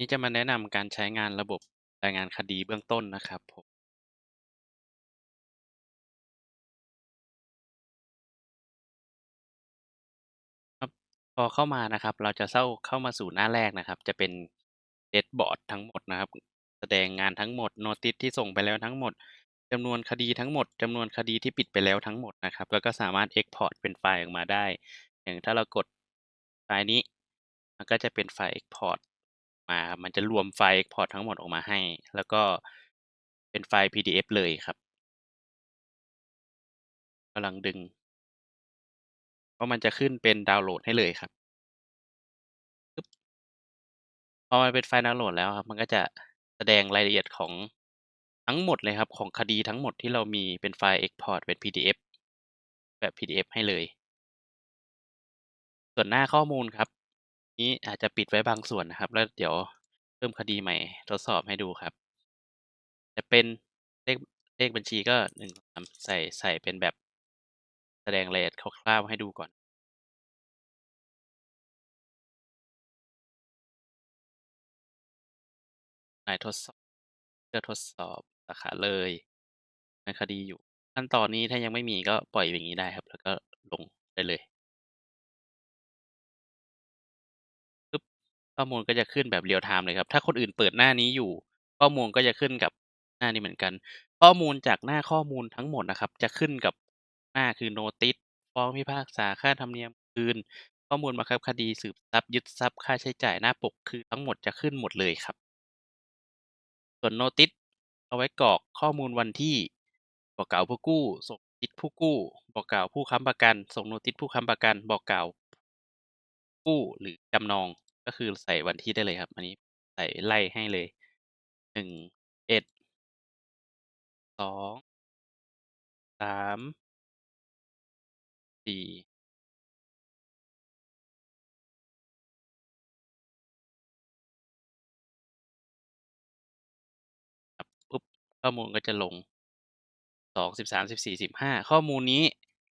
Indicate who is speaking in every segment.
Speaker 1: นี้จะมาแนะนำการใช้งานระบบรายงานคดีเบื้องต้นนะครับผม ครับพอเข้ามานะครับ เราจะเข้าเข้ามาสู่หน้าแรกนะครับ จะเป็น Dashboard ทั้งหมดนะครับ แสดงงานทั้งหมด Notice ที่ส่งไปแล้วทั้งหมดจำนวนคดีทั้งหมดจำนวนคดีที่ปิดไปแล้วทั้งหมดนะครับ แล้วก็สามารถ Export เป็นไฟล์ออกมาได้ อย่างถ้าเรากดไฟล์นี้ มันก็จะเป็นไฟล์ Export มาครับ มันจะรวมไฟล์ Export ทั้งหมดออกมาให้ แล้วก็เป็นไฟล์ PDF เลยครับกำลังดึงก็มันจะขึ้นเป็นดาวน์โหลดให้เลยครับปึ๊บพอมันเป็นไฟล์ดาวน์โหลดแล้วครับ มันก็จะแสดงรายละเอียดของทั้งหมดเลยครับ ของคดีทั้งหมดที่เรามีเป็นไฟล์ Export เป็น PDF แบบ PDF ให้เลย ส่วนหน้าข้อมูลครับ นี้อาจจะปิดไว้บางส่วนนะครับ แล้วเดี๋ยวเพิ่มคดีใหม่ทดสอบให้ดูครับ จะเป็นเลขเลขบัญชีก็1 3ใส่ใส่เป็นแบบแสดงรายละเอียดคร่าวๆให้ดูก่อนหมายทดสอบเพื่อทดสอบสาขาเลยในคดีอยู่ ขั้นตอนนี้ถ้ายังไม่มีก็ปล่อยอย่างงี้ได้ครับ แล้วก็ลงได้เลย ข้อมูลก็จะขึ้นแบบ real time เลยครับ ถ้าคนอื่นเปิดหน้านี้อยู่ ข้อมูลก็จะขึ้นกับหน้านี้เหมือนกัน ข้อมูลจากหน้าข้อมูลทั้งหมดนะครับ จะขึ้นกับหน้าคือ Notice ฟ้องพิพากษา ค่าธรรมเนียมคืน ข้อมูลบังคับคดี สืบทรัพย์ ยึดทรัพย์ ค่าใช้จ่าย หน้าปก คือทั้งหมดจะขึ้นหมดเลยครับ ส่วน Notice เอาไว้กรอกข้อมูลวันที่ บอกกล่าวผู้กู้ ส่ง Notice ผู้กู้ บอกกล่าวผู้ค้ำประกัน ส่ง Notice ผู้ค้ำประกัน บอกกล่าวกู้หรือจำนอง ก็คือใส่วันที่ได้เลยครับ อันนี้ใส่ไล่ให้เลย1 1 2 3 4ครับปุ๊บ ข้อมูลก็จะลง2 13 14 15ข้อมูลนี้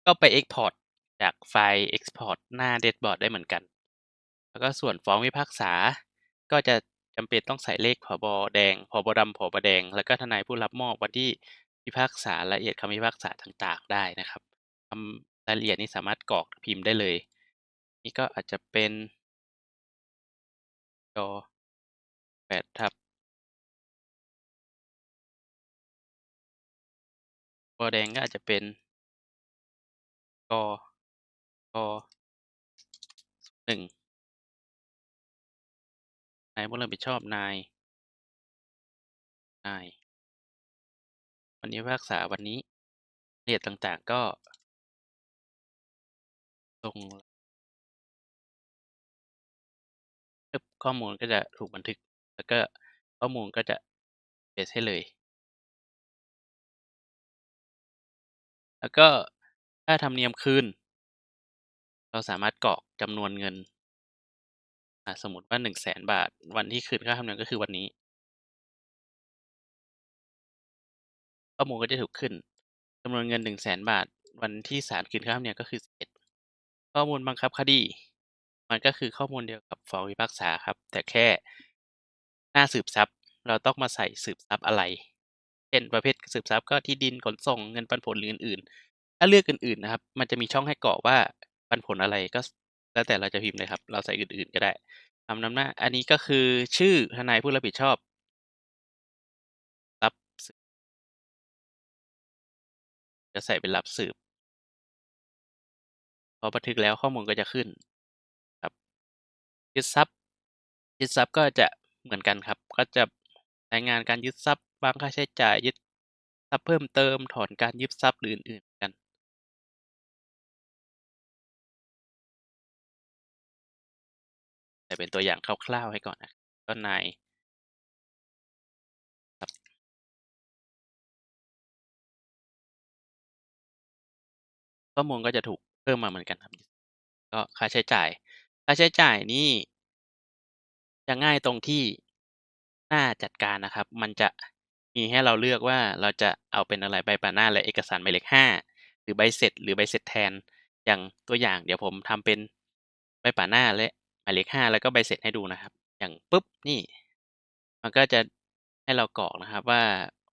Speaker 1: ก็ไป Export จากไฟล์ Export หน้า Dashboard ได้เหมือนกัน แล้วก็ส่วนฟ้องพิพากษา ก็จะจำเป็นต้องใส่เลขผบ.แดงผบ.ดำผบ.แดง แล้วก็ทนายผู้รับมอบวันที่พิพากษาราละเอียดคำพิพากษาต่างๆ ได้นะครับคำรายละเอียดนี้สามารถกรอกพิมพ์ได้เลย นี่ก็อาจจะเป็นจ.8ทับบ.แดงก็อาจจะเป็นกก1น นายผู้รับผิดชอบนาย นาย วันนี้พิพากษาวันนี้เอียดต่างๆก็ลงข้อมูลก็จะถูกบันทึก แล้วก็ข้อมูลก็จะเพจให้เลย แล้วก็ค่าธรรมเนียมคืน เราสามารถกรอกจำนวนเงิน อ่าสมมติว่า100,000บาท วันที่คืนค่าธรรมเนียมก็คือวันนี้ ข้อมูลก็จะถูกขึ้นจำนวนเงิน100,000บาท วันที่ศาลคืนค่าธรรมเนียมก็คือ11ข้อมูลบังคับคดี มันก็คือข้อมูลเดียวกับฟ้องพิพากษาครับ แต่แค่หน้าสืบทรัพย์เราต้องมาใส่สืบทรัพย์อะไร เช่นประเภทสืบทรัพย์ก็ที่ดินขนส่งเงินปันผลหรืออื่นๆถ้าเลือกอื่นๆนะครับ มันจะมีช่องให้กรอกว่าปันผลอะไรก็ แล้วแต่เราจะพิมพ์เลยครับ เราใส่อื่นๆก็ได้คำนำหน้า อันนี้ก็คือชื่อทนายผู้รับผิดชอบ รับสืบจะใส่เป็นรับสืบ พอบันทึกแล้วข้อมูลก็จะขึ้นครับยึดทรัพย์ยึดทรัพย์ก็จะเหมือนกันครับ ก็จะรายงานการยึดทรัพย์วางค่าใช้จ่ายยึดทรัพย์เพิ่มเติมถอนการยึดทรัพย์หรืออื่นๆกัน แต่เป็นตัวอย่างคร่าวๆให้ก่อนนะก็นายครับข้อมูลก็จะถูกเพิ่มมาเหมือนกันครับ ก็ค่าใช้จ่าย ค่าใช้จ่ายนี่จะง่ายตรงที่หน้าจัดการนะครับ มันจะมีให้เราเลือกว่าเราจะเอาเป็นอะไรใบป่าหน้าและเอกสารหมายเลข5หรือใบเสร็จ หรือใบเสร็จแทน อย่างตัวอย่างเดี๋ยวผมทำเป็นใบป่าหน้าและ มายเลข5แล้วก็ใบเสร็จให้ดูนะครับ อย่างปึ๊บนี่ มันก็จะให้เรากรอกนะครับว่า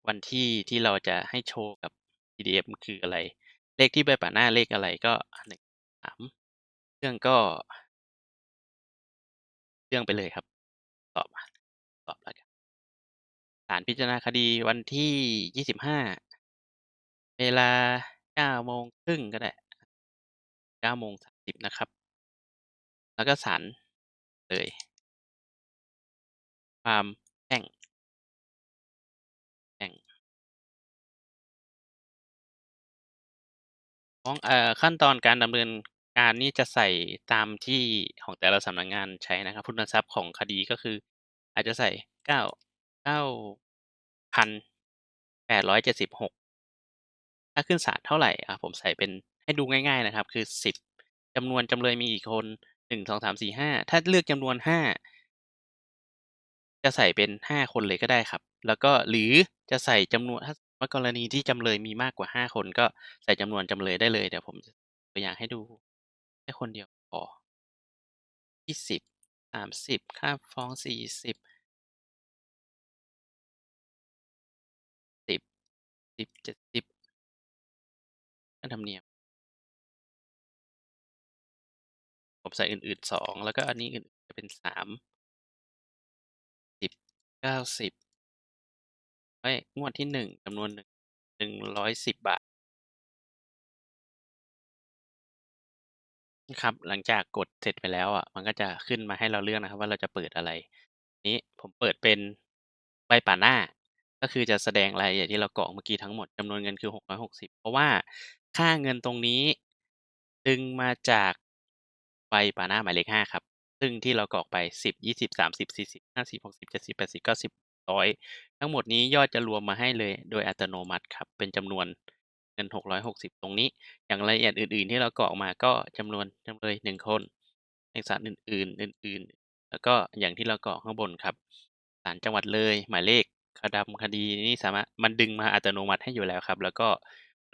Speaker 1: วันที่ที่เราจะให้โชว์กับ PDF คืออะไร เลขที่ใบป่าหน้าเลขอะไรก็1 3เครื่องก็เรื่องไปเลยครับ ตอบตอบแล้วกันศาลพิจารณาคดีวันที่25เวลา9:30ก็ได้9:30นะครับ แล้วก็ศาล เลยความแพ่งแพ่งฟ้องเอ่อขั้นตอนการดำเนินการนี่จะใส่ตามที่ของแต่ละสำนักงานใช้นะครับทุนทรัพย์ของคดีก็คือ อาจจะใส่9 9,876ถ้าขึ้นศาลเท่าไหร่อ่าผมใส่เป็นให้ดูง่าย ๆนะครับ คือ10จำนวนจำเลยมีกี่คน 1 2 3 4 5ถ้าเลือกจำนวน 5 จะใส่เป็น 5 คนเลยก็ได้ครับ แล้วก็ หรือจะใส่จำนวน ถ้าว่ากรณีที่จำเลยมีมากกว่า 5 คน ก็ใส่จำนวนจำเลยได้เลย เดี๋ยวผมจะตัวอย่างให้ดู แค่คนเดียวพอ 20 30 ค่าฟ้อง 40 10 10 70ค่าธรรมเนียม ใส่อื่นๆ2แล้วก็อันนี้อื่นจะเป็น3 10 90เฮ้ยงวดที่1จำนวน1 110บบาทครับหลังจากกดเสร็จไปแล้วอะ มันก็จะขึ้นมาให้เราเลือกนะครับ ว่าเราจะเปิดอะไร นี้ผมเปิดเป็นใบป่าหน้า ก็คือจะแสดงรายละเอียดที่เรากรอกเมื่อกี้ทั้งหมดจำนวนเงินคือ 660 เพราะว่าค่าเงินตรงนี้ ดึงมาจาก ใบป่าหน้าหมายเลข5ครับ ซึ่งที่เรากรอกไป10 20 30 40 50 60 70 80 90 100ทั้งหมดนี้ยอดจะรวมมาให้เลย โดยอัตโนมัติครับ เป็นจำนวนเงิน660ตรงนี้ อย่างรายละเอียดอื่น ๆ ที่เรากรอกมาก็จำนวนจำเลย1คนเอกสารอื่น ๆ อื่น ๆ แล้วก็อย่างที่เรากรอกข้างบนครับศาลจังหวัดเลยหมายเลขคดำคดีนี้สามารถมันดึงมาอัตโนมัติให้อยู่แล้วครับ แล้วก็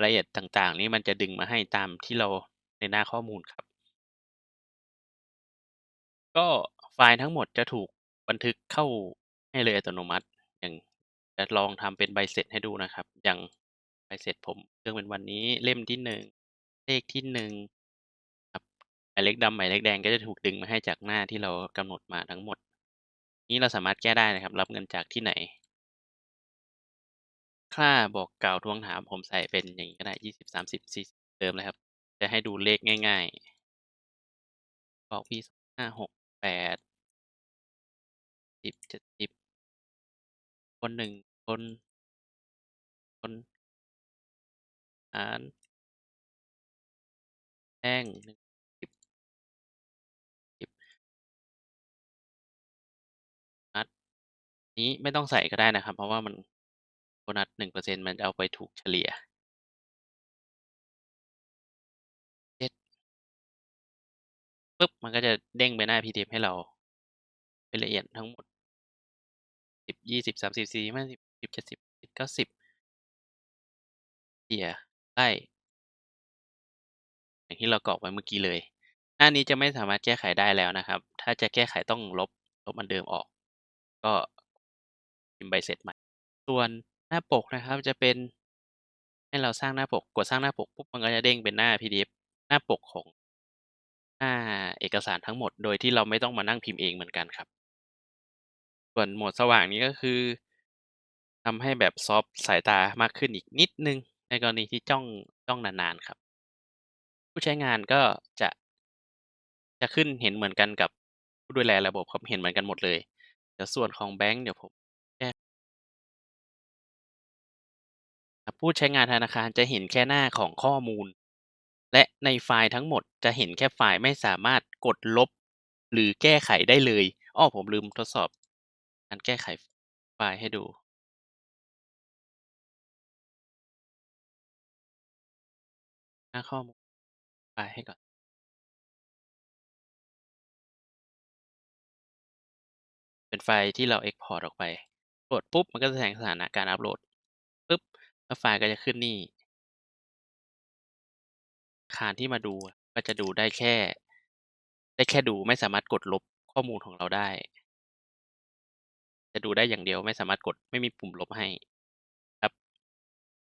Speaker 1: รายละเอียดต่างๆ นี้มันจะดึงมาให้ตามที่เราในหน้าข้อมูลครับ ก็ไฟล์ทั้งหมดจะถูกบันทึกเข้าให้เลยอัตโนมัติ อย่างจะลองทำเป็นใบเสร็จให้ดูนะครับ อย่างใบเสร็จผมเรื่องเป็นวันนี้เล่มที่1เลขที่1ครับหมายเลขดำหมายเลขแดงก็จะถูกดึงมาให้จากหน้าที่เรากำหนดมาทั้งหมด นี้เราสามารถแก้ได้นะครับ รับเงินจากที่ไหน ค่าบอกกล่าวทวงถามผมใส่เป็นอย่างงี้ก็ได้20 30 40เดิมเลยครับ จะให้ดูเลขง่าย ๆ บอกพี่ห้าหก แปี25 68 10 70คน1คนคนหารแพ่ง10 10นัดนี้ไม่ต้องใส่ก็ได้นะครับ เพราะว่ามันโบนัส1%มันจะเอาไปถูกเฉลี่ย ปึ๊บ มันก็จะเด้งไปหน้า PDF ให้เรา เป็นละเอียดทั้งหมด10 20 30 40 50 60 70 80 90เฉลี่ยไล่อย่างที่เรากรอกไว้เมื่อกี้เลย หน้านี้จะไม่สามารถแก้ไขได้แล้วนะครับ ถ้าจะแก้ไขต้องลบลบอันเดิมออก ก็พิมพ์ใบเสร็จใหม่ ส่วนหน้าปกนะครับจะเป็นให้เราสร้างหน้าปก กดสร้างหน้าปกปุ๊บมันก็จะเด้งเป็นหน้า PDF หน้าปกของ หน้าเอกสารทั้งหมด โดยที่เราไม่ต้องมานั่งพิมพ์เองเหมือนกันครับ ส่วนโหมดสว่างนี้ ก็คือ ทำให้แบบซอฟต์สายตามากขึ้นอีกนิดหนึ่ง ในกรณีที่จ้อง จ้องนาน ๆ ครับ ผู้ใช้งานก็จะ จะขึ้นเห็นเหมือนกันกับผู้ดูแลระบบครับ เห็นเหมือนกันหมดเลย เดี๋ยวส่วนของแบงก์เดี๋ยวผมแก้ครับ ผู้ใช้งานธนาคารจะเห็นแค่หน้าของข้อมูล และในไฟล์ทั้งหมดจะเห็นแค่ไฟล์ไม่สามารถกดลบ หรือแก้ไขได้เลย อ้อผมลืมทดสอบการแก้ไขไฟล์ให้ดูหน้าข้อมูลไฟล์ให้ก่อน เป็นไฟล์ที่เรา export ออกไปกดปุ๊บ มันก็จะแสดงสถานะการอัปโหลดปึ๊บแล้วไฟล์ก็จะขึ้นนี่ คารที่มาดูอะ ก็จะดูได้แค่ ได้แค่ดู ไม่สามารถกดลบข้อมูลของเราได้ จะดูได้อย่างเดียว ไม่สามารถกด ไม่มีปุ่มลบให้